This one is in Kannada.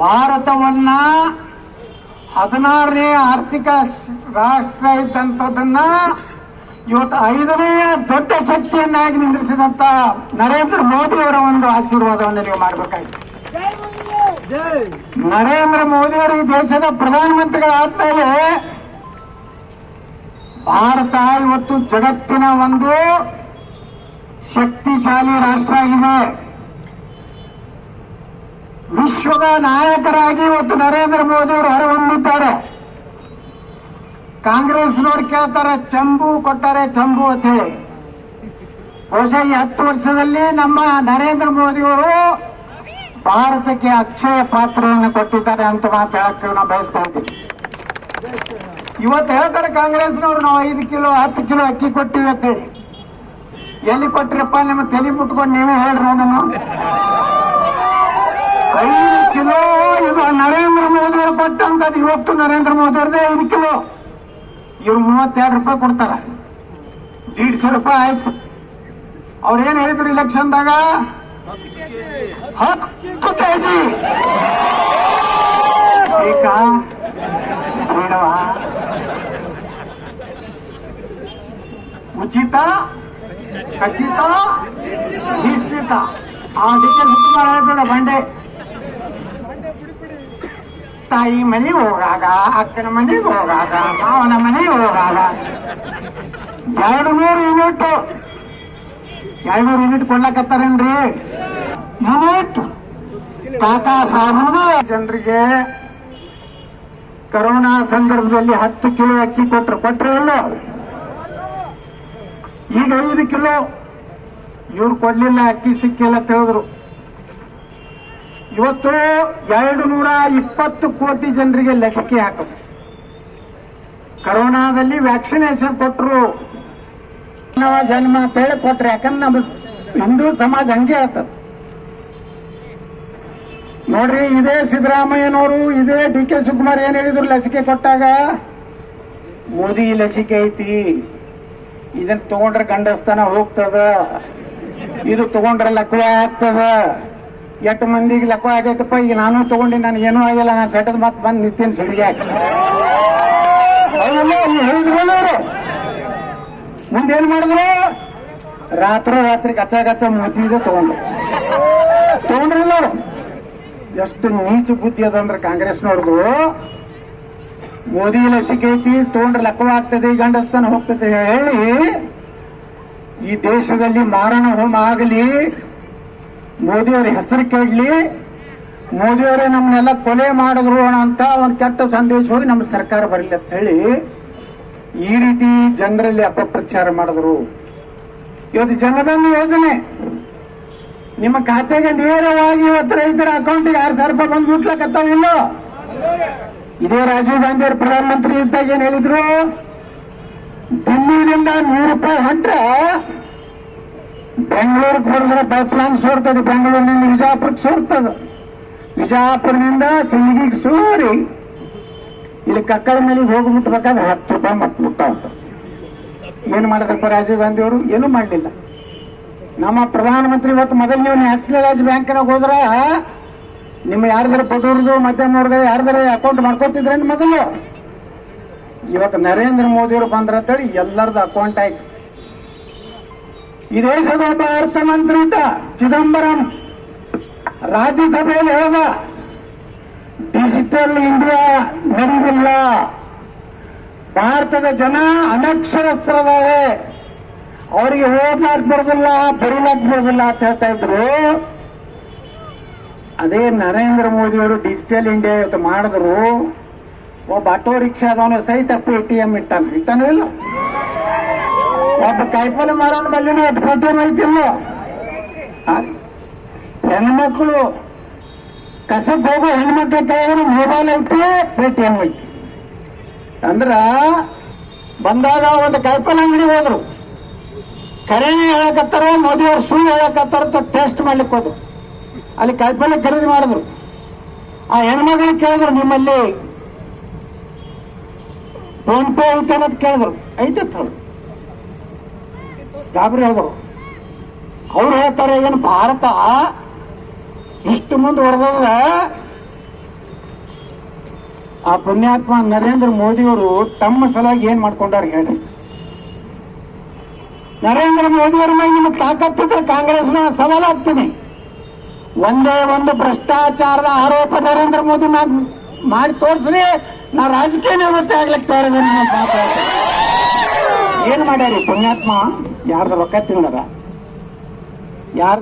ಭಾರತವನ್ನ ಹದಿನಾರನೇ ಆರ್ಥಿಕ ರಾಷ್ಟ್ರ ಇದ್ದಂಥದ್ದನ್ನ ಇವತ್ತು ಐದನೇ ದೊಡ್ಡ ಶಕ್ತಿಯನ್ನಾಗಿ ನಿಂದ್ರಿಸಿದಂತ ನರೇಂದ್ರ ಮೋದಿ ಅವರ ಒಂದು ಆಶೀರ್ವಾದವನ್ನು ನೀವು ಮಾಡಬೇಕಾಗಿದೆ ನರೇಂದ್ರ ಮೋದಿ ಅವರು ಈ ದೇಶದ ಪ್ರಧಾನಮಂತ್ರಿಗಳಾದ್ಮೇಲೆ ಭಾರತ ಇವತ್ತು ಜಗತ್ತಿನ ಒಂದು ಶಕ್ತಿಶಾಲಿ ರಾಷ್ಟ್ರ ಆಗಿದೆ. ವಿಶ್ವದ ನಾಯಕರಾಗಿ ಇವತ್ತು ನರೇಂದ್ರ ಮೋದಿ ಅವರು ಹೊರಹೊಮ್ಮಿದ್ದಾರೆ. ಕಾಂಗ್ರೆಸ್ನವ್ರು ಕೇಳ್ತಾರೆ, ಚಂಬು ಕೊಟ್ಟರೆ ಚಂಬು ಅಂತ ಹೇಳಿ. ಬಹುಶಃ ಈ ಹತ್ತು ವರ್ಷದಲ್ಲಿ ನಮ್ಮ ನರೇಂದ್ರ ಮೋದಿ ಅವರು ಭಾರತಕ್ಕೆ ಅಕ್ಷಯ ಪಾತ್ರವನ್ನು ಕೊಟ್ಟಿದ್ದಾರೆ ಅಂತ ಮಾತು ಹೇಳಕ್ಕೆ ನಾವು ಬಯಸ್ತಾ ಇದ್ದೀವಿ ಇವತ್ತು ಹೇಳ್ತಾರೆ ಕಾಂಗ್ರೆಸ್ನವ್ರು, ನಾವು ಐದು ಕಿಲೋ, ಹತ್ತು ಕಿಲೋ ಅಕ್ಕಿ ಕೊಟ್ಟಿವಿ ಅಂತ ಎಲ್ಲಿ ಕೊಟ್ಟಿರಪ್ಪ ನಿಮ್ಮ ತಲೆ ಮುಟ್ಕೊಂಡು ನೀವೇ ಹೇಳ್ರಿ ಅದನ್ನು ಐದು ಕಿಲೋ ಇದು ನರೇಂದ್ರ ಮೋದಿ ಅವರು ಪಟ್ಟಂತ ಇವತ್ತು ನರೇಂದ್ರ ಮೋದಿ ಅವ್ರದೇ ಐದು ಕಿಲೋ. ಇವ್ರು ಮೂವತ್ತೆರಡು ರೂಪಾಯಿ ಕೊಡ್ತಾರ. ದೀಡ್ಸೋ ರೂಪಾಯಿ ಆಯ್ತು. ಅವ್ರೇನ್ ಹೇಳಿದ್ರು ಇಲೆಕ್ಷನ್ದಾಗ? ಹತ್ತು ಕೆಜಿ. ಉಚಿತ, ಖಚಿತ, ನಿಶ್ಚಿತ. ಆ ಡಿ ಕೆ ಹೇಳ್ತದ ಬಂಡೆ. ತಾಯಿ ಮನೆಗೆ ಹೋಗಾಗ, ಅಕ್ಕನ ಮನೆಗೆ ಹೋಗಾಗ, ಮಾವನ ಮನೆಗೆ ಹೋಗಾಗ ಎರಡು ನೂರು ಯೂನಿಟ್. ಎರಡು ನೂರು ಯೂನಿಟ್ ಕೊಡ್ಲಕತ್ತಾರೇನ್ರಿ? ಯೂನಿಟ್. ತಾತ ಸಾಬೂನು. ಜನರಿಗೆ ಕರೋನಾ ಸಂದರ್ಭದಲ್ಲಿ ಹತ್ತು ಕಿಲೋ ಅಕ್ಕಿ ಕೊಟ್ರು. ಕೊಟ್ರೆ ಇಲ್ಲ ಈಗ ಐದು ಕಿಲೋ. ಇವ್ರು ಕೊಡ್ಲಿಲ್ಲ, ಅಕ್ಕಿ ಸಿಕ್ಕಿಲ್ಲ ಅಂತ ಹೇಳಿದ್ರು. ಇವತ್ತು ಎರಡು ನೂರ ಇಪ್ಪತ್ತು ಕೋಟಿ ಜನರಿಗೆ ಲಸಿಕೆ ಹಾಕಿದ್ರು ಕರೋನಾದಲ್ಲಿ ವ್ಯಾಕ್ಸಿನೇಷನ್ ಕೊಟ್ಟರು ಮಾನವ ಜನ್ಮ ಅಂತ ಹೇಳಿ ಕೊಟ್ರು ಯಾಕಂದ್ರೆ ನಮ್ಮ ಹಿಂದೂ ಸಮಾಜ ಹಂಗೆ ಹೇಳ್ತದೆ. ನೋಡ್ರಿ, ಇದೇ ಸಿದ್ದರಾಮಯ್ಯನವರು, ಇದೇ ಡಿ ಕೆ ಶಿವಕುಮಾರ್ ಏನ್ ಹೇಳಿದ್ರು ಲಸಿಕೆ ಕೊಟ್ಟಾಗ? ಮೋದಿ ಲಸಿಕೆ ಐತಿ. ಇದನ್ನ ತಗೊಂಡ್ರೆ ಗಂಡಸ್ತನ ಹೋಗ್ತದ. ಇದು ತಗೊಂಡ್ರೆ ಲಕ್ವ ಆಗ್ತದ. ಎಷ್ಟು ಮಂದಿಗೆ ಲೆಕ್ಕ ಆಗೈತಪ್ಪ? ಈಗ ನಾನು ತಗೊಂಡಿ ನಾನು ಏನೂ ಆಗಿಲ್ಲ. ನಾನು ಸೆಟದ ಮತ್ತೆ ಬಂದು ನಿಂತೀನಿ ಸರಿಯಾಗಿ. ಮುಂದೇನ್ ಮಾಡಿದ್ರು? ರಾತ್ರೋ ರಾತ್ರಿ ಕಚ್ಚ ಕಚ್ಚ ಮೂತಿದೆ ತಗೊಂಡ್ರು. ತಗೊಂಡ್ರಲ್ಲ ಅವರು. ಎಷ್ಟು ನೀಚ ಬುದ್ಧಿ ಅದಂದ್ರೆ ಕಾಂಗ್ರೆಸ್ನವ್ರದು ಮೋದಿ ಲಸಿಕೆ ಐತಿ, ತಗೊಂಡ್ರೆ ಲೆಕ್ಕವಾಗ್ತದೆ ಗಂಡಸ್ತಾನ ಹೋಗ್ತದೆ. ಹೇಳಿ, ಈ ದೇಶದಲ್ಲಿ ಮಾರಣ ಹೋಮ ಆಗಲಿ ಮೋದಿಯವರ ಹೆಸರು ಕೇಳಲಿ ಮೋದಿಯವರೇ ನಮ್ಮನ್ನೆಲ್ಲ ಕೊಲೆ ಮಾಡಿದ್ರು ಅಂತ ಒಂದು ಕೆಟ್ಟ ಸಂದೇಶ ಹೋಗಿ ನಮ್ಮ ಸರ್ಕಾರ ಬರಲಿ ಅಂತ ಹೇಳಿ ಈ ರೀತಿ ಜನರಲ್ಲಿ ಅಪಪ್ರಚಾರ ಮಾಡಿದ್ರು. ಇವತ್ತು ಜನಧನ್ ಯೋಜನೆ. ನಿಮ್ಮ ಖಾತೆಗೆ ನೇರವಾಗಿ ಇವತ್ತು ರೈತರ ಅಕೌಂಟ್ಗೆ ಆರು ಸಾವಿರ ರೂಪಾಯಿ ಬಂದು ಮುಟ್ಲಕತ್ತಾವಿಲ್ಲ ಇದೇ ರಾಜೀವ್ ಗಾಂಧಿ ಅವರು ಪ್ರಧಾನಮಂತ್ರಿ ಇದ್ದಾಗ ಏನ್ ಹೇಳಿದ್ರು? ದಿಲ್ಲಿಯಿಂದ ನೂರು ರೂಪಾಯಿ ಹೊಂಟ್ರೆ ಬೆಂಗಳೂರಿಗೆ ಪೈಪ್ ಲೈನ್ ಸೋರ್ತದೆ. ಬೆಂಗಳೂರಿನಿಂದ ವಿಜಯಪುರಕ್ಕೆ ಸೋರ್ತದ. ವಿಜಾಪುರದಿಂದ ಸಿಂದಗಿಗೆ ಸೋರಿ ಇಲ್ಲಿ ಕಕ್ಕಳ ಮೇಲೆ ಹೋಗ್ಬಿಟ್ಬೇಕಾದ್ರೆ ಹತ್ತು ರೂಪಾಯಿ ಮತ್ತೆ ಮುಟ್ಟಾವ್ತ ಏನ್ ಮಾಡಿದ್ರಪ್ಪ ರಾಜೀವ್ ಗಾಂಧಿ ಅವರು? ಏನೂ ಮಾಡಲಿಲ್ಲ. ನಮ್ಮ ಪ್ರಧಾನಮಂತ್ರಿ ಇವತ್ತು ಮೊದಲು ನೀವು ನ್ಯಾಷನಲೈಸ್ ಬ್ಯಾಂಕ್ನಾಗ ಹೋದ್ರ ನಿಮ್ಮ ಯಾರ್ದಾರ ಪಟೂರ್ದು ಮಧ್ಯಮವರ್ಗದ ಯಾರ್ದಾರ ಅಕೌಂಟ್ ಮಾಡ್ಕೊತಿದ್ರೇನು ಮೊದಲು? ಇವತ್ತು ನರೇಂದ್ರ ಮೋದಿ ಅವರು ಬಂದ್ರ ಅಂತೇಳಿ ಎಲ್ಲರದು ಅಕೌಂಟ್ ಆಯ್ತು. ಈ ದೇಶದ ಒಬ್ಬ ಇದ್ದ ಚಿದಂಬರಂ. ರಾಜ್ಯಸಭೆಯಲ್ಲಿ ಹೇಳ್ದ ಡಿಜಿಟಲ್ ಇಂಡಿಯಾ ನಡೆದಿಲ್ಲ. ಭಾರತದ ಜನ ಅನಕ್ಷರಸ್ಥರದಾರೆ. ಅವರಿಗೆ ಓದ್ಲಾಕ್ ಬರೋದಿಲ್ಲ ಬರೀಲಾಕ್ ಬರೋದಿಲ್ಲ ಅಂತ ಹೇಳ್ತಾ ಇದ್ರು. ಅದೇ ನರೇಂದ್ರ ಮೋದಿ ಅವರು ಡಿಜಿಟಲ್ ಇಂಡಿಯಾ ಇವತ್ತು ಮಾಡಿದ್ರು. ಒಬ್ಬ ಆಟೋ ರಿಕ್ಷಾದವನು ಸಹಿತ ಪೇಟಿಎಂ ಇಟ್ಟಾನ. ಇಟ್ಟಾನ ಇಲ್ಲ? ಒಬ್ಬ ಕಾಯಿಪಲ್ಲೆ ಮಾರೋನ್ ಬಲ್ಲಿನ ಒಟ್ಟು ಪೇಟಿಎಂ ಐತಿಲ್ಲ ಆ? ಹೆಣ್ಮಕ್ಳು ಕಸಕ್ ಹೋಗೋ ಹೆಣ್ಮಕ್ಳ ಕೈಯಾಗ ಮೊಬೈಲ್ ಐತಿ ಪೇಟಿಎಂ ಐತಿ ಅಂದ್ರ ಬಂದಾಗ ಒಂದು ಕಾಯಿಪಲ್ಲೆ ಅಂಗಡಿ ಹೋದ್ರು ಕರೆನೇ ಹೇಳಕತ್ತಾರ ಮೋದಿ ಅವ್ರು ಸುಳ್ಳು ಹೇಳಕತ್ತಾರ ಟೆಸ್ಟ್ ಮಾಡ್ಲಿಕ್ಕೆ ಹೋದ್ರು ಅಲ್ಲಿ ಕಾಯಿಪಲ್ಲೆ ಖರೀದಿ ಮಾಡಿದ್ರು ಆ ಹೆಣ್ಮಗಳಿಗೆ ಕೇಳಿದ್ರು ನಿಮ್ಮಲ್ಲಿ ಫೋನ್ ಪೇ ಐತೆ ಅನ್ನೋದು ಕೇಳಿದ್ರು ಐತೆ ಹೇಳಿ ಹೇಳಿದ್ರು ಅವ್ರು ಹೇಳ್ತಾರೆ, ಏನು ಭಾರತ ಇಷ್ಟು ಮುಂದೆ ಹೊಡೆದ ಆ ಪುಣ್ಯಾತ್ಮ ನರೇಂದ್ರ ಮೋದಿಯವರು ತಮ್ಮ ಸಲುವಾಗಿ ಏನ್ ಮಾಡ್ಕೊಂಡಾರ ಹೇಳ್ರಿ. ನರೇಂದ್ರ ಮೋದಿಯವರ ಮೇಲೆ ನಿಮಗೆ ತಾಕತ್ತಿದ್ರೆ ಕಾಂಗ್ರೆಸ್ನ ಸವಾಲಾಗ್ತೀನಿ ಒಂದೇ ಒಂದು ಭ್ರಷ್ಟಾಚಾರದ ಆರೋಪ ನರೇಂದ್ರ ಮೋದಿ ಮಾಡಿ ತೋರಿಸ್ರಿ, ನಾ ರಾಜಕೀಯ ವ್ಯವಸ್ಥೆ ಆಗ್ಲಿಕ್ಕೆ ತಯಾರಿದ್ದೀನಿ. ಏನ್ ಮಾಡ್ಯಾರಿ ಪುಣ್ಯಾತ್ಮ? ಯಾರ್ದ ರೊಕ್ಕ ತಿಂದಾರ ಯಾರ್